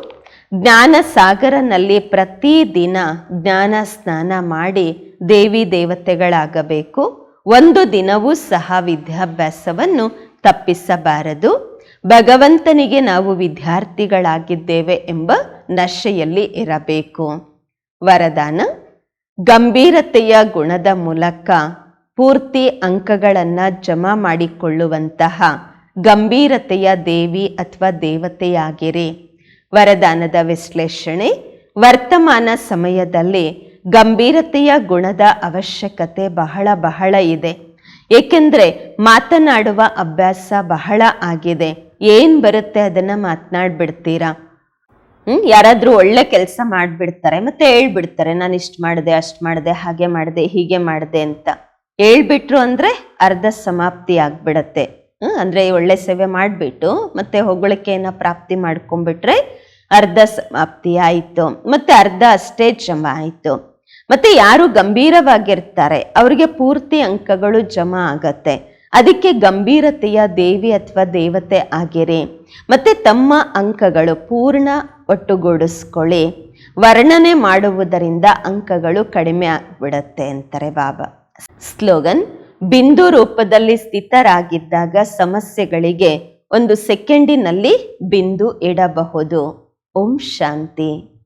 ಜ್ಞಾನ ಸಾಗರನಲ್ಲಿ ಪ್ರತಿದಿನ ಜ್ಞಾನ ಸ್ನಾನ ಮಾಡಿ ದೇವಿ ದೇವತೆಗಳಾಗಬೇಕು. ಒಂದು ದಿನವೂ ಸಹ ವಿದ್ಯಾಭ್ಯಾಸವನ್ನು ತಪ್ಪಿಸಬಾರದು. ಭಗವಂತನಿಗೆ ನಾವು ವಿದ್ಯಾರ್ಥಿಗಳಾಗಿದ್ದೇವೆ ಎಂಬ ನಶೆಯಲ್ಲಿ ಇರಬೇಕು. ವರದಾನ, ಗಂಭೀರತೆಯ ಗುಣದ ಮೂಲಕ ಪೂರ್ತಿ ಅಂಕಗಳನ್ನು ಜಮಾ ಮಾಡಿಕೊಳ್ಳುವಂತಹ ಗಂಭೀರತೆಯ ದೇವಿ ಅಥವಾ ದೇವತೆಯಾಗಿರಿ. ವರದಾನದ ವಿಶ್ಲೇಷಣೆ, ವರ್ತಮಾನ ಸಮಯದಲ್ಲಿ ಗಂಭೀರತೆಯ ಗುಣದ ಅವಶ್ಯಕತೆ ಬಹಳ ಬಹಳ ಇದೆ. ಏಕೆಂದರೆ ಮಾತನಾಡುವ ಅಭ್ಯಾಸ ಬಹಳ ಆಗಿದೆ. ಏನ್ ಬರುತ್ತೆ ಅದನ್ನು ಮಾತನಾಡ್ಬಿಡ್ತೀರಾ? ಹ್ಞೂ ಯಾರಾದರೂ ಒಳ್ಳೆ ಕೆಲಸ ಮಾಡಿಬಿಡ್ತಾರೆ, ಮತ್ತೆ ಹೇಳ್ಬಿಡ್ತಾರೆ, ನಾನು ಇಷ್ಟು ಮಾಡಿದೆ, ಅಷ್ಟು ಮಾಡಿದೆ, ಹಾಗೆ ಮಾಡಿದೆ, ಹೀಗೆ ಮಾಡಿದೆ ಅಂತ. ಹೇಳ್ಬಿಟ್ರು ಅಂದರೆ ಅರ್ಧ ಸಮಾಪ್ತಿ ಆಗಿಬಿಡತ್ತೆ. ಹ್ಞೂ ಅಂದರೆ ಒಳ್ಳೆ ಸೇವೆ ಮಾಡಿಬಿಟ್ಟು, ಮತ್ತೆ ಹೊಗಳಿಕೆಯನ್ನು ಪ್ರಾಪ್ತಿ ಮಾಡ್ಕೊಂಡ್ಬಿಟ್ರೆ ಅರ್ಧ ಸಮಾಪ್ತಿ ಆಯಿತು. ಮತ್ತೆ ಅರ್ಧ ಅಷ್ಟೇ ಜಮ ಆಯಿತು. ಮತ್ತೆ ಯಾರು ಗಂಭೀರವಾಗಿರ್ತಾರೆ, ಅವರಿಗೆ ಪೂರ್ತಿ ಅಂಕಗಳು ಜಮಾ ಆಗತ್ತೆ. ಅದಕ್ಕೆ ಗಂಭೀರತೆಯ ದೇವಿ ಅಥವಾ ದೇವತೆ ಆಗಿರಿ. ಮತ್ತು ತಮ್ಮ ಅಂಕಗಳು ಪೂರ್ಣ ಒಟ್ಟುಗೂಡಿಸ್ಕೊಳ್ಳಿ. ವರ್ಣನೆ ಮಾಡುವುದರಿಂದ ಅಂಕಗಳು ಕಡಿಮೆ ಆಗ್ಬಿಡತ್ತೆ ಅಂತಾರೆ ಬಾಬಾ. ಸ್ಲೋಗನ್, ಬಿಂದು ರೂಪದಲ್ಲಿ ಸ್ಥಿತರಾಗಿದ್ದಾಗ ಸಮಸ್ಯೆಗಳಿಗೆ ಒಂದು ಸೆಕೆಂಡಿನಲ್ಲಿ ಬಿಂದು ಇಡಬಹುದು. ಓಂ ಶಾಂತಿ.